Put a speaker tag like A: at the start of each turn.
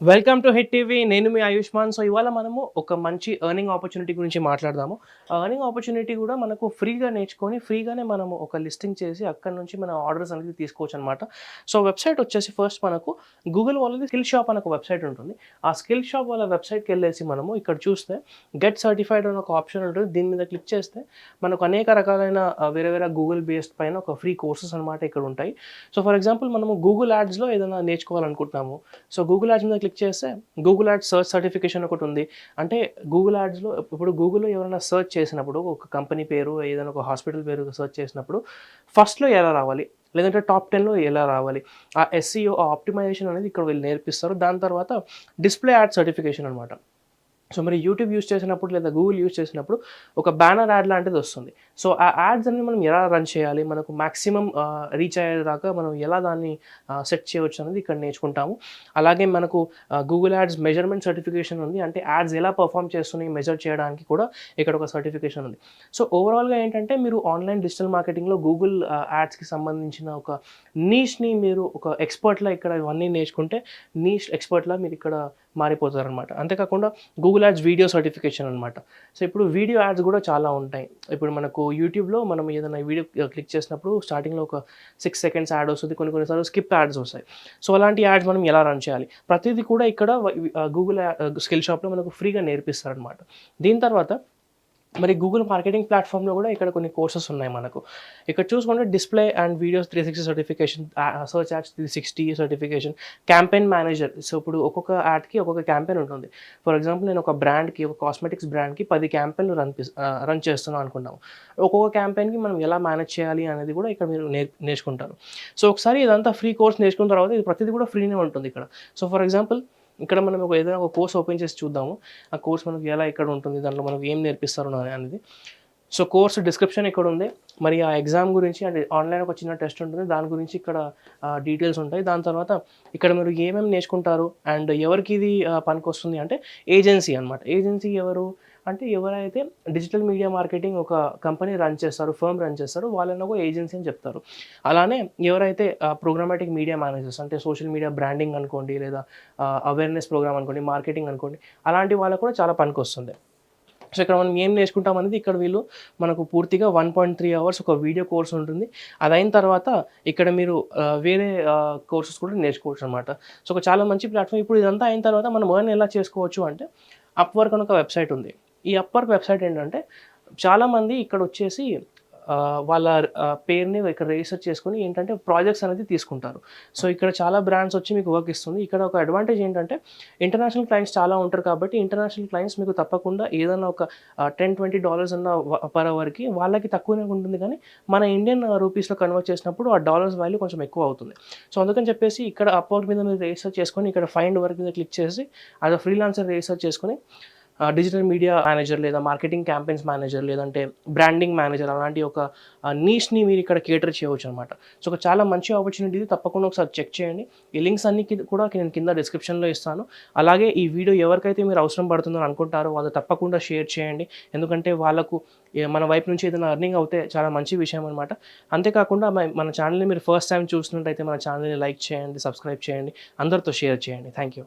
A: Welcome to hit TV నేను మీ Ayushman. So ఇవాళ మనము ఒక మంచి ఎర్నింగ్ ఆపర్చునిటీ గురించి మాట్లాడదాము. ఎర్నింగ్ ఆపర్చునిటీ కూడా మనకు ఫ్రీగా నేర్చుకొని ఫ్రీగానే మనము ఒక లిస్టింగ్ చేసి అక్కడ నుంచి మన ఆర్డర్స్ అనేది తీసుకోవచ్చు అనమాట సో వెబ్సైట్ వచ్చేసి ఫస్ట్ మనకు గూగుల్ వాళ్ళది స్కిల్ షాప్ అనే ఒక వెబ్సైట్ ఉంటుంది. ఆ స్కిల్ షాప్ వాళ్ళ వెబ్సైట్కి వెళ్ళేసి మనము ఇక్కడ చూస్తే గెట్ సర్టిఫైడ్ అని ఒక ఆప్షన్ ఉంటుంది. దీని మీద క్లిక్ చేస్తే మనకు అనేక రకాలైన వేరే వేరే గూగుల్ బేస్డ్ పైన ఒక ఫ్రీ కోర్సెస్ అనమాట ఇక్కడ ఉంటాయి. సో ఫర్ ఎగ్జాంపుల్ మనము గూగుల్ యాడ్స్లో ఏదైనా నేర్చుకోవాలనుకుంటున్నాము. సో గూగుల్ యాడ్స్ మీద క్లిక్ చేస్తే గూగుల్ యాడ్ సర్చ్ సర్టిఫికేషన్ ఒకటి ఉంది. అంటే గూగుల్ యాడ్స్లో ఇప్పుడు గూగుల్లో ఎవరైనా సర్చ్ చేసినప్పుడు ఒక కంపెనీ పేరు ఏదైనా ఒక హాస్పిటల్ పేరు సర్చ్ చేసినప్పుడు ఫస్ట్లో ఎలా రావాలి? లేదంటే టాప్ టెన్లో ఎలా రావాలి? ఆ ఎస్సీఓ ఆ ఆప్టిమైజేషన్ అనేది ఇక్కడ వీళ్ళు నేర్పిస్తారు. దాని తర్వాత డిస్ప్లే యాడ్ సర్టిఫికేషన్ అనమాట సో మరి యూట్యూబ్ యూస్ చేసినప్పుడు లేదా గూగుల్ యూస్ చేసినప్పుడు ఒక బ్యానర్ యాడ్ లాంటిది వస్తుంది. సో ఆ యాడ్స్ అనేది మనం ఎలా రన్ చేయాలి మనకు మ్యాక్సిమం రీచ్ అయ్యేదాకా మనం ఎలా దాన్ని సెట్ చేయవచ్చు అనేది ఇక్కడ నేర్చుకుంటాము. అలాగే మనకు గూగుల్ యాడ్స్ మెజర్మెంట్ సర్టిఫికేషన్ ఉంది. అంటే యాడ్స్ ఎలా పర్ఫామ్ చేస్తున్నాయి మెజర్ చేయడానికి కూడా ఇక్కడ ఒక సర్టిఫికేషన్ ఉంది. సో ఓవరాల్గా ఏంటంటే మీరు ఆన్లైన్ డిజిటల్ మార్కెటింగ్లో గూగుల్ యాడ్స్కి సంబంధించిన ఒక నీష్ని మీరు ఒక ఎక్స్పర్ట్లా ఇక్కడ ఇవన్నీ నేర్చుకుంటే నీష్ ఎక్స్పర్ట్లా మీరు ఇక్కడ మారిపోతారు అనమాట అంతేకాకుండా గూగుల్ యాడ్స్ వీడియో సర్టిఫికేషన్ అనమాట సో ఇప్పుడు వీడియో యాడ్స్ కూడా చాలా ఉంటాయి. ఇప్పుడు మనకు యూట్యూబ్లో మనం ఏదైనా వీడియో క్లిక్ చేసినప్పుడు స్టార్టింగ్లో ఒక సిక్స్ సెకండ్స్ యాడ్ వస్తుంది. కొన్ని కొన్నిసార్లు స్కిప్ యాడ్స్ వస్తాయి. సో అలాంటి యాడ్స్ మనం ఎలా రన్ చేయాలి? ప్రతిదీ కూడా ఇక్కడ గూగుల్ స్కిల్ షాప్లో మనకు ఫ్రీగా నేర్పిస్తారనమాట దీని తర్వాత మరి గూగుల్ మార్కెటింగ్ ప్లాట్ఫామ్లో కూడా ఇక్కడ కొన్ని కోర్సెస్ ఉన్నాయి మనకు. ఇక్కడ చూసుకుంటే display and videos three sixty certification search ads three sixty certification campaign manager so ఇప్పుడు ఒక్కొక్క యాడ్కి ఒక్కొక్క క్యాంపెయిన్ ఉంటుంది. ఫర్ ఎగ్జాంపుల్ నేను ఒక బ్రాండ్కి ఒక కాస్మెటిక్స్ బ్రాండ్కి పది క్యాంపెయిన్లు రన్ రన్ చేస్తున్నాం అనుకున్నాము ఒక్కొక్క క్యాంపెయిన్కి మనం ఎలా మేనేజ్ చేయాలి అనేది కూడా ఇక్కడ మీరు నేర్ నేర్చుకుంటారు. సో ఒకసారి ఇదంతా ఫ్రీ కోర్స్ నేర్చుకున్న తర్వాత ఇది ప్రతిదీ కూడా ఫ్రీనే ఉంటుంది ఇక్కడ. సో ఫర్ ఎగ్జాంపుల్ ఇక్కడ మనం ఒక ఏదైనా ఒక కోర్స్ ఓపెన్ చేసి చూద్దాము. ఆ కోర్స్ మనకు ఎలా ఇక్కడ ఉంటుంది దాంట్లో మనకు ఏం నేర్పిస్తారు అనేది. సో కోర్స్ డిస్క్రిప్షన్ ఇక్కడ ఉంది. మరి ఆ ఎగ్జామ్ గురించి అంటే ఆన్లైన్ ఒక చిన్న టెస్ట్ ఉంటుంది. దాని గురించి ఇక్కడ డీటెయిల్స్ ఉంటాయి. దాని తర్వాత ఇక్కడ మీరు ఏమేమి నేర్చుకుంటారు? అండ్ ఎవరికి ఇది పనికి వస్తుంది అంటే ఏజెన్సీ అన్నమాట. ఏజెన్సీ ఎవరు? అంటే ఎవరైతే డిజిటల్ మీడియా మార్కెటింగ్ ఒక కంపెనీ రన్ చేస్తారు ఫర్మ్ రన్ చేస్తారు వాళ్ళని ఒక ఏజెన్సీ అని చెప్తారు. అలానే ఎవరైతే ప్రోగ్రామాటిక్ మీడియా మేనేజర్స్ అంటే సోషల్ మీడియా బ్రాండింగ్ అనుకోండి లేదా అవేర్నెస్ ప్రోగ్రామ్ అనుకోండి మార్కెటింగ్ అనుకోండి అలాంటి వాళ్ళకు కూడా చాలా పనికి వస్తుంది. సో ఇక్కడ మనం ఏం నేర్చుకుంటాం అనేది ఇక్కడ వీళ్ళు మనకు పూర్తిగా వన్ పాయింట్ త్రీ అవర్స్ ఒక వీడియో కోర్స్ ఉంటుంది. అది అయిన తర్వాత ఇక్కడ మీరు వేరే కోర్సెస్ కూడా నేర్చుకోవచ్చు అనమాట సో ఒక చాలా మంచి ప్లాట్ఫామ్ ఇప్పుడు ఇదంతా అయిన తర్వాత మనం ఎర్న్ ఎలా చేసుకోవచ్చు అంటే అప్వర్క్ అని ఒక వెబ్సైట్ ఉంది. ఈ అప్పర్ వెబ్సైట్ ఏంటంటే చాలామంది ఇక్కడ వచ్చేసి వాళ్ళ పేరుని ఇక్కడ రిజిస్టర్ చేసుకొని ఏంటంటే ప్రాజెక్ట్స్ అనేది తీసుకుంటారు. సో ఇక్కడ చాలా బ్రాండ్స్ వచ్చి మీకు వర్క్ ఇస్తుంది. ఇక్కడ ఒక అడ్వాంటేజ్ ఏంటంటే ఇంటర్నేషనల్ క్లయింట్స్ చాలా ఉంటారు కాబట్టి ఇంటర్నేషనల్ క్లయింట్స్ మీకు తప్పకుండా ఏదైనా ఒక టెన్ ట్వంటీ డాలర్స్ అన్న పర్ అవర్కి వాళ్ళకి తక్కువనే ఉంటుంది కానీ మన ఇండియన్ రూపీస్లో కన్వర్ట్ చేసినప్పుడు ఆ డాలర్స్ వాల్యూ కొంచెం ఎక్కువ అవుతుంది. సో అందుకని చెప్పేసి ఇక్కడ అప్వర్క్ మీద మీరు రిజిస్టర్ చేసుకొని ఇక్కడ ఫైండ్ వర్క్ మీద క్లిక్ చేసి అది ఫ్రీలాన్సర్ రిజిస్టర్ చేసుకొని డిజిటల్ మీడియా మేనేజర్ లేదా మార్కెటింగ్ క్యాంపెయిన్స్ మేనేజర్ లేదంటే బ్రాండింగ్ మేనేజర్ అలాంటి ఒక నీష్ని మీరు ఇక్కడ కేటర్ చేయవచ్చు అనమాట సో ఒక చాలా మంచి ఆపర్చునిటీ ఇది. తప్పకుండా ఒకసారి చెక్ చేయండి. ఈ లింక్స్ అన్ని కూడా నేను కింద డిస్క్రిప్షన్లో ఇస్తాను. అలాగే ఈ వీడియో ఎవరికైతే మీరు అవసరం పడుతుందని అనుకుంటారో వాళ్ళు తప్పకుండా షేర్ చేయండి. ఎందుకంటే వాళ్ళకు మన వైపు నుంచి ఏదైనా అర్నింగ్ అవుతే చాలా మంచి విషయం అనమాట అంతేకాకుండా మన ఛానల్ని మీరు ఫస్ట్ టైం చూసినట్టయితే మన ఛానల్ని లైక్ చేయండి సబ్స్క్రైబ్ చేయండి. అందరితో షేర్ చేయండి. Thank you